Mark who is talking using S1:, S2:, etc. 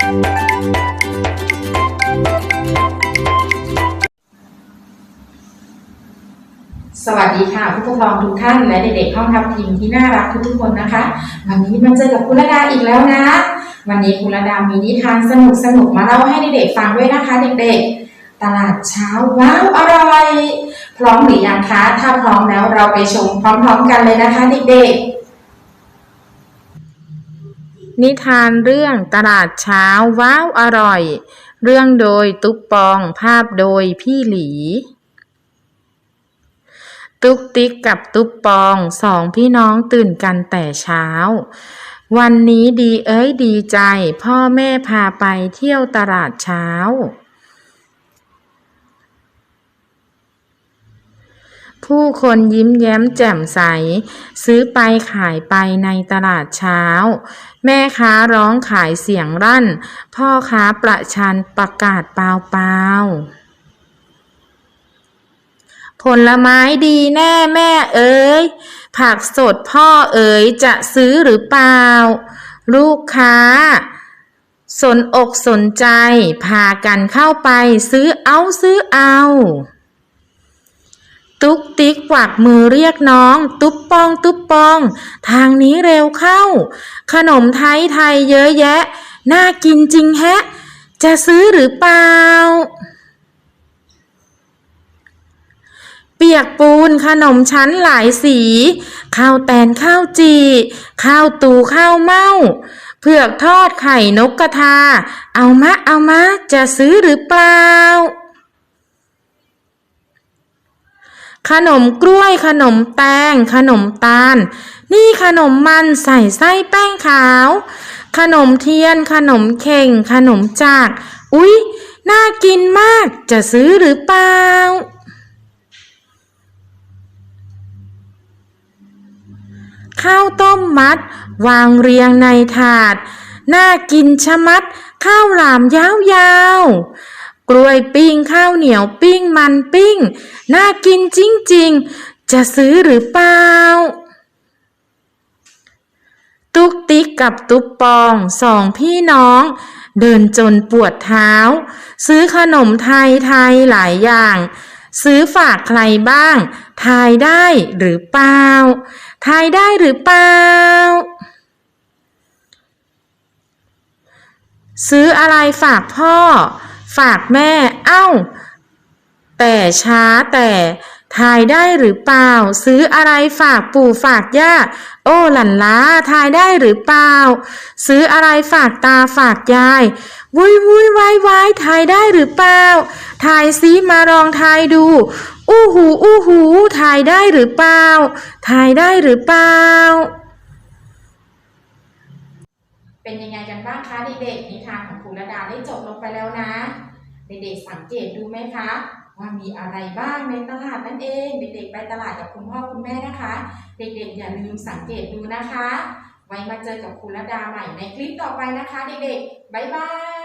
S1: สวัสดีค่ะผู้ปกครองทุกท่านและเด็กๆห้องทับทิมที่น่ารักทุกๆคนนะคะ วันนี้มาเจอกับคุณระดาอีกแล้วนะ วันนี้คุณระดามีนิทานสนุกๆมาเล่าให้เด็กๆฟังด้วยนะคะ เด็กๆ ตลาดเช้าว้าวอร่อย พร้อมหรือยังคะถ้าพร้อมแล้วเราไปชมพร้อมๆกันเลยนะคะ เด็กๆ นิทานเรื่องตลาดเช้าว้าวอร่อย เรื่องโดยตุ๊กปองภาพโดยพี่หลี ตุ๊กติ๊กกับตุ๊กปองสองพี่น้องตื่นกันแต่เช้า วันนี้ดีเอ้ยดีใจ พ่อแม่พาไปเที่ยวตลาดเช้า ผู้คนยิ้มแย้มแจ่มใส ซื้อไปขายไปในตลาดเช้า แม่ค้าร้องขายเสียงรั่น พ่อค้าประชันประกาศเปล่าๆผลไม้ดีแน่แม่เอ๋ยผักสดพ่อเอ๋ยจะซื้อหรือเปล่า ลูกค้า สนอกสนใจ พากันเข้าไปซื้อเอาซื้อเอา ตุ๊กติ๊กกวักมือเรียกน้อง ตุ๊บปอง ตุ๊บปอง ทางนี้เร็วเข้า ขนมไทยไทยเยอะแยะ น่ากินจริงแฮะ จะซื้อหรือเปล่า เปียกปูนขนมชั้นหลายสี ข้าวแตนข้าวจี ข้าวตูข้าวเม่าเผือกทอดไข่นกกระทา เอามะเอามะจะซื้อหรือเปล่า ขนมกล้วย ขนมแตง ขนมตาล นี่ขนมมันใส่ไส้แป้งขาว ขนมเทียน ขนมเข่ง ขนมจาก อุ๊ย น่ากินมาก จะซื้อหรือเปล่า ข้าวต้มมัด วางเรียงในถาด น่ากินชะมัด ข้าวหลามยาวๆ กล้วยปิ้งข้าวเหนียวปิ้งมันปิ้ง น่ากินจริง ๆ จะซื้อหรือเปล่า ตุ๊กติ๊กกับตุ๊กปองสองพี่น้อง เดินจนปวดเท้า ซื้อขนมไทยไทยหลายอย่าง ซื้อฝากใครบ้าง ทายได้หรือเปล่า ทายได้หรือเปล่าซื้ออะไรฝากพ่อ ฝากแม่เอ้า แต่ช้าแต่ทายได้หรือเปล่า ซื้ออะไรฝากปู่ฝากย่า โอ้หลันล้าทายได้หรือเปล่า ซื้ออะไรฝากตาฝากยายวุ้ยวุ้ยวายวายทายได้หรือเปล่าทายซิมาลองทายดู อู้หูอู้หูทายได้หรือเปล่าทายได้หรือเปล่า เป็นยังไงกันบ้างคะเด็กๆนิทานของครูระดาได้จบลงไปแล้วนะ เด็กๆสังเกตดูไหมคะ ว่ามีอะไรบ้างในตลาดนั่นเอง เด็กๆไปตลาดกับคุณพ่อคุณแม่นะคะ เด็กๆอย่าลืมสังเกตดูนะคะ ไว้มาเจอกับครูระดาใหม่ในคลิปต่อไปนะคะ เด็กๆบ๊ายบาย